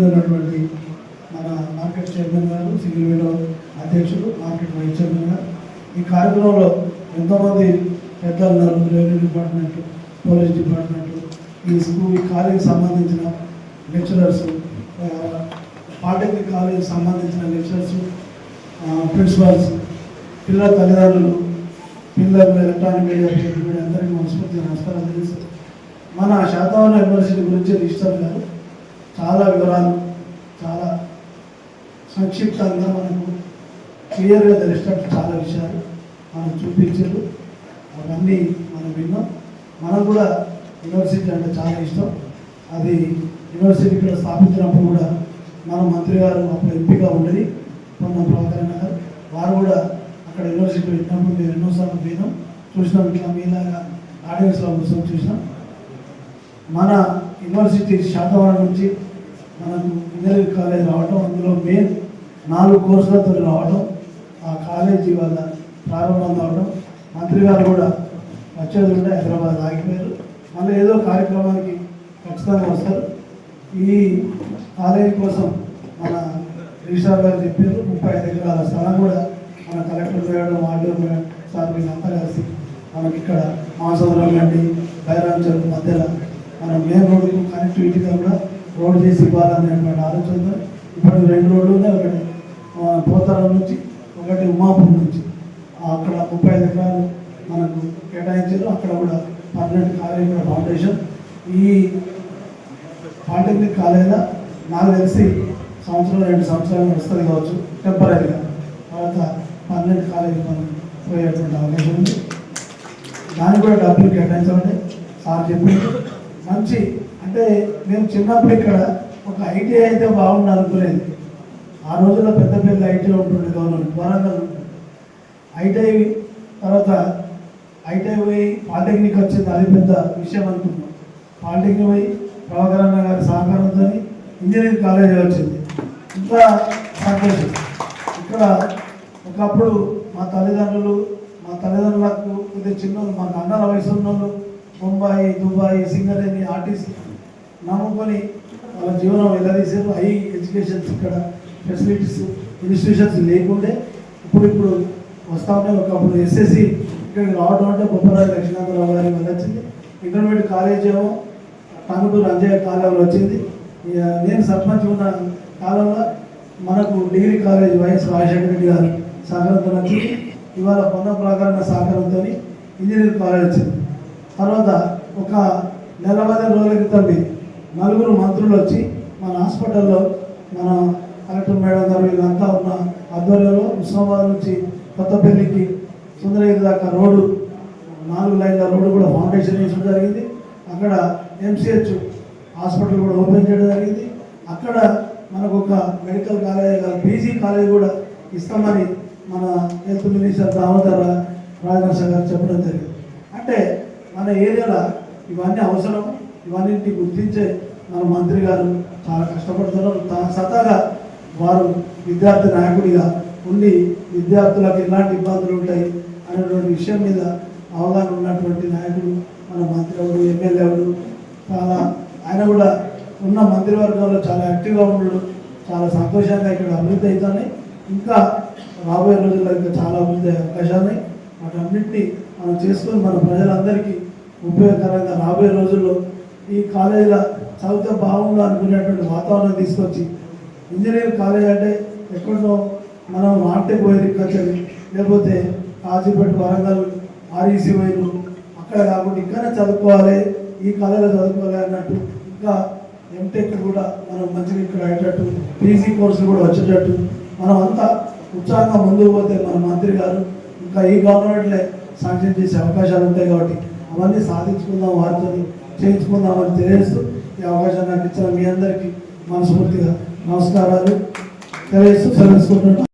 ఉన్నటువంటి మన market chairman గారు సింగిల్ అధ్యక్షుడు మార్కెట్ వైస్ చైర్మన్ గారు. ఈ కార్యక్రమంలో ఎంతోమంది పెద్దలు ఉన్నారు రెవెన్యూ డిపార్ట్మెంట్ పోలీస్ డిపార్ట్మెంట్ ఈ స్కూల్ ఈ కాలేజీకి సంబంధించిన లెక్చరర్స్ పాలిటెక్నిక్ కాలేజీకి సంబంధించిన లెక్చరర్స్ ప్రిన్సిపాల్స్ పిల్లల తల్లిదండ్రులు పిల్లలు ఎలక్ట్రానిక్ మీడియా మీడియా అందరికీ మనస్ఫూర్తిగా నమస్కారాలు తెలుసు మన శాతవాహన యూనివర్సిటీ గురించి రిజిస్టర్ గారు చాలా వివరాలు చాలా సంక్షిప్తంగా మనకు క్లియర్గా తెలిసినట్టు చాలా విషయాలు మనం చూపించారు. అవన్నీ మనం విన్నాం. మనకు కూడా యూనివర్సిటీ అంటే చాలా ఇష్టం. అది యూనివర్సిటీ ఇక్కడ స్థాపించినప్పుడు కూడా మన మంత్రి గారు అప్పుడు ఎంపీగా ఉండేది పొన్న ప్రభాకరణ గారు. వారు కూడా అక్కడ యూనివర్సిటీ వెళ్ళినప్పుడు మేము ఎన్నోసార్లు పోయినాం. చూసినాం ఇట్లా మీలాగా ఆడియన్స్లో కూర్చొని చూసినాం. మన యూనివర్సిటీ శాతవాడ నుంచి మనకు ఇంజనీరింగ్ కాలేజ్ రావడం అందులో మెయిన్ నాలుగు కోర్సులతో రావడం ఆ కాలేజీ వల్ల ప్రారంభం కావడం మంత్రి గారు కూడా వచ్చేది ఉంటే హైదరాబాద్ ఆగిపోయారు. మళ్ళీ ఏదో కార్యక్రమానికి ఖచ్చితంగా వస్తారు. ఈ కాలేజీ కోసం మన రిజిస్ట్రార్ గారు చెప్పారు. ముప్పై ఐదు ఎకరాల స్థలం కూడా మన కలెక్టర్ మేడం ఆర్డీఓ సార్ వీళ్ళంతా కలిసి మనకి ఇక్కడ మాసవరం గండి బైరామ్ మధ్యలో మనం ఏ రోడ్డు కనెక్టివిటీగా కూడా రోడ్ చేసి ఇవ్వాలనేటువంటి ఆలోచనతో ఇప్పుడు రెండు రోడ్లు ఉన్నాయి ఒకటి పోతారం నుంచి ఒకటి ఉమాపూర్ నుంచి. అక్కడ ముప్పై ఐదు ఎకరాలు మనకు కేటాయించారు. అక్కడ కూడా పర్మనెంట్ కాలేజ్ ఫౌండేషన్ ఈ పాలిటెక్నిక్ కాలేజీలో నాకు తెలిసి సంవత్సరం రెండు సంవత్సరాలు వస్తుంది కావచ్చు టెంపరీగా తర్వాత పర్మనెంట్ కాలేజీ మనం పోయేటువంటి అవకాశం ఉంది. దానికి కూడా డబ్బులు కేటాయించాలంటే సార్ చెప్పింది. మంచి అంటే మేము చిన్నప్పుడు ఇక్కడ ఒక ఐటీఐ అయితే బాగుండు అనుకునేది. ఆ రోజుల్లో పెద్ద పెద్ద ఐటీఐ ఉంటుండే గవర్నమెంట్ వరంగల్ ఉంటుంది ఐటీఐ తర్వాత ఐటీఐ పోయి పాలిటెక్నిక్ వచ్చింది అది పెద్ద విషయం అనుకున్నాం పాలిటెక్నిక్ పోయి ప్రభాకరణ గారి సహకారంతో ఇంజనీరింగ్ కాలేజీ వచ్చింది. ఇంకా సంతోషం. ఇక్కడ ఒకప్పుడు మా తల్లిదండ్రులు మా తల్లిదండ్రులకు కొద్దిగా చిన్న మా అన్నల వయసు ఉన్న బొంబాయి దుబాయ్ సింగరేణి ఆర్టీసీ నమ్ముకొని వాళ్ళ జీవనం వెళ్ళదీసారు హై ఎడ్యుకేషన్స్ ఇక్కడ ఫెసిలిటీస్ ఇన్స్టిట్యూషన్స్ లేకుండే ఇప్పుడు ఇప్పుడు వస్తా ఉంటే ఒకప్పుడు ఎస్ఎస్సి ఇక్కడికి రావడం అంటే బొమ్మరాజు లక్ష్మీనాథరావు గారి వల్ల వచ్చింది. ఇంటర్మీడియట్ కాలేజ్ ఏమో టంగుటూరు అంజయ్య కాలంలో వచ్చింది. ఇక నేను సర్పంచ్ ఉన్న కాలంలో మనకు degree college YS Rajasekhara Reddy గారు సహకారంతో వచ్చింది. ఇవాళ పొన్న ప్రకారణ సహకారంతో ఇంజనీరింగ్ కాలేజ్ వచ్చింది. తర్వాత ఒక నెల పది రోజుల క్రితం నలుగురు మంత్రులు వచ్చి మన హాస్పిటల్లో మన కలెక్టర్ మేడం గారు వీళ్ళంతా ఉన్న ఆధ్వర్యంలో ఉస్మాబాద్ నుంచి కొత్తపల్లికి సుందరగిరి దాకా రోడ్డు నాలుగు లైన్ల రోడ్డు కూడా ఫౌండేషన్ వేయడం జరిగింది. అక్కడ ఎంసీహెచ్ హాస్పిటల్ కూడా ఓపెన్ చేయడం జరిగింది. అక్కడ మనకు ఒక మెడికల్ కాలేజ్ పీజీ కాలేజ్ కూడా ఇస్తామని మన హెల్త్ మినిస్టర్ దామోదర్ రాజనర్ష గారు చెప్పడం జరిగింది. అంటే మన ఏరియాలో ఇవన్నీ అవసరం ఇవన్నింటినీ గుర్తించే మన మంత్రి గారు చాలా కష్టపడుతున్నారు. తన సతాగా వారు విద్యార్థి నాయకుడిగా ఉండి విద్యార్థులకు ఎలాంటి ఇబ్బందులు ఉంటాయి అనేటువంటి విషయం మీద అవగాహన ఉన్నటువంటి నాయకుడు మన మంత్రి ఎవరు ఎమ్మెల్యే ఎవరు చాలా ఆయన కూడా ఉన్న మంత్రివర్గంలో చాలా యాక్టివ్గా ఉండడు చాలా సంతోషంగా ఇక్కడ అభివృద్ధి అవుతున్నాయి. ఇంకా రాబోయే రోజుల్లో ఇంకా చాలా అభివృద్ధి అయ్యే అవకాశాలు వాటన్నింటినీ మనం చేసుకొని మన ప్రజలందరికీ ఉపయోగకరంగా రాబోయే రోజుల్లో ఈ కాలేజీల చదివితే బాగుండు అనుకునేటువంటి వాతావరణం తీసుకొచ్చి ఇంజనీరింగ్ కాలేజ్ అంటే ఎక్కడో మనం నాటే పోయేది ఇక్కడ లేకపోతే కాజీపేట వరంగల్ ఆర్ఈసీ వైరు అక్కడ కాకుండా ఇక్కడనే చదువుకోవాలి ఈ కాలేజీలో చదువుకోవాలి అన్నట్టు. ఇంకా ఎంటెక్ కూడా మనం మంచిగా ఇక్కడ అయ్యేటట్టు పీజీ కోర్సులు కూడా వచ్చేటట్టు. మనం అంతా ఉత్సాహంగా ముందుకు పోతే మన మంత్రి గారు ఇంకా ఈ గవర్నమెంట్లే శాంక్షన్ చేసే అవకాశాలు ఉంటాయి కాబట్టి అవన్నీ సాధించుకుందాం వారితో చేయించుకుందామని తెలియజేస్తూ ఈ అవకాశం నాకు ఇచ్చిన మీ అందరికీ మనస్ఫూర్తిగా నమస్కారాలు. తెలియజేస్తూ సెలవుకుంటున్నాను